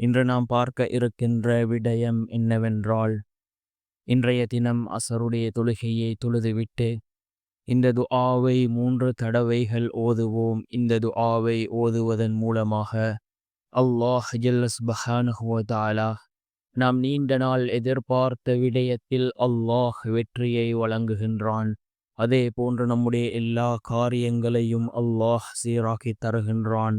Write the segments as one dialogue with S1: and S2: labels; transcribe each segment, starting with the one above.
S1: இன்று நாம் பார்க்க இருக்கின்ற விடயம் என்னவென்றால் இன்றைய தினம் அசருடைய தொழுகையை தொழுதுவிட்டு இந்த துஆவை மூன்று தடவைகள் ஓதுவோம். இந்த துஆவை ஓதுவதன் மூலமாக அல்லாஹ் ஜல்லஸ்பஹானுவதாலா நாம் நீண்ட நாள் எதிர்பார்த்த விடயத்தில் அல்லாஹ் வெற்றியை வழங்குகின்றான். அதே போன்று நம்முடைய எல்லா காரியங்களையும் அல்லாஹ் சீராக்கி தருகின்றான்.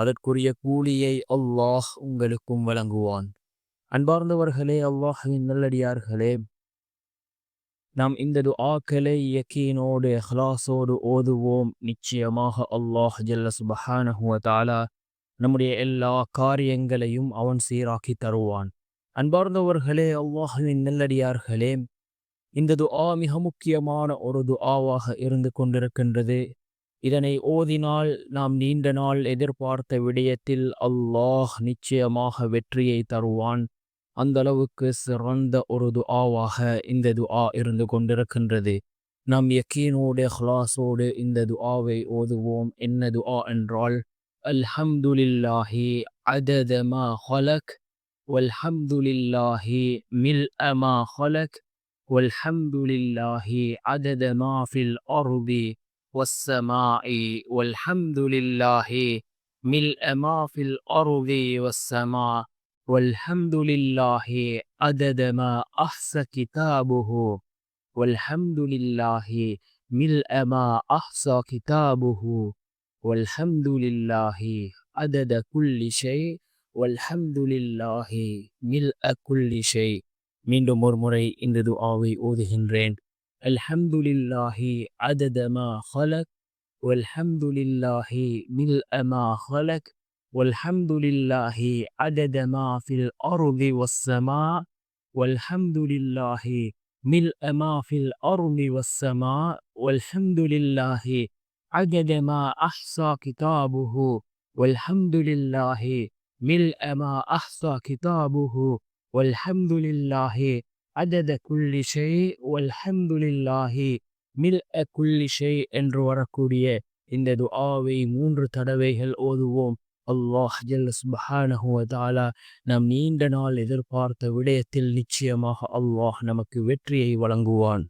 S1: அதற்குரிய கூலியை அல்லாஹ் உங்களுக்கும் வழங்குவான். அன்பார்ந்தவர்களே அல்லாஹின் நல்லடியார்களே நாம் இந்த துஆக்களை யக்கீனோடு ஹலாசோடு ஓதுவோம். நிச்சயமாக அல்லாஹ் ஜல்ல சுபஹானஹுவ தாலா நம்முடைய எல்லா காரியங்களையும் அவன் சீராக்கி தருவான். அன்பார்ந்தவர்களே அல்லாஹுவின் நல்லடியார்களே இந்த துஆ மிக முக்கியமான ஒரு துஆவாக இருந்து கொண்டிருக்கின்றது. இதனை ஓதினால் நாம் நீண்ட நாள் எதிர்பார்த்த விடயத்தில் அல்லாஹ் நிச்சயமாக வெற்றியை தருவான். அந்த அளவுக்கு சிறந்த ஒரு துஆவாக இந்த துஆ இருந்து கொண்டிருக்கின்றது. நாம் யக்கீனோடு ஹ்லாஸோடு இந்த துஆவை ஓதுவோம். என்ன துஆ என்றால் அல்ஹம்துலில்லாஹி அததமா ஹலக் வல்ஹம்துலில்லாஹி மில் அமா ஹலக் வல்ஹம்துலில்லாஹி அததமா ஃபில் அருபி والسماء والحمد لله ملء ما في الأرض والسماء والحمد لله عدد ما أحصى كتابه والحمد لله ملء ما أحصى كتابه والحمد لله عدد كل شيء والحمد لله ملء كل شيء மீண்டும் ஒரு முறை இந்த துஆவை ஓதுகின்றேன் الحمد لله عدد ما خلق والحمد لله ملء ما خلق والحمد لله عدد ما في الأرض والسماء والحمد لله ملء ما في الأرض والسماء والحمد لله عدد ما أحصى كتابه والحمد لله ملء ما أحصى كتابه والحمد لله அதத குல்லி ஷெய் ஒல்ஹந்துலில்லாஹி மில் அ குல்லிஷை என்று வரக்கூடிய இந்த துஆவை மூன்று தடவைகள் ஓதுவோம். அல்லாஹ் ஜல்லஸ்பஹானஹுவதாலா நம் நீண்ட நாள் எதிர்பார்த்த விடயத்தில் நிச்சயமாக அல்லாஹ் நமக்கு வெற்றியை வழங்குவான்.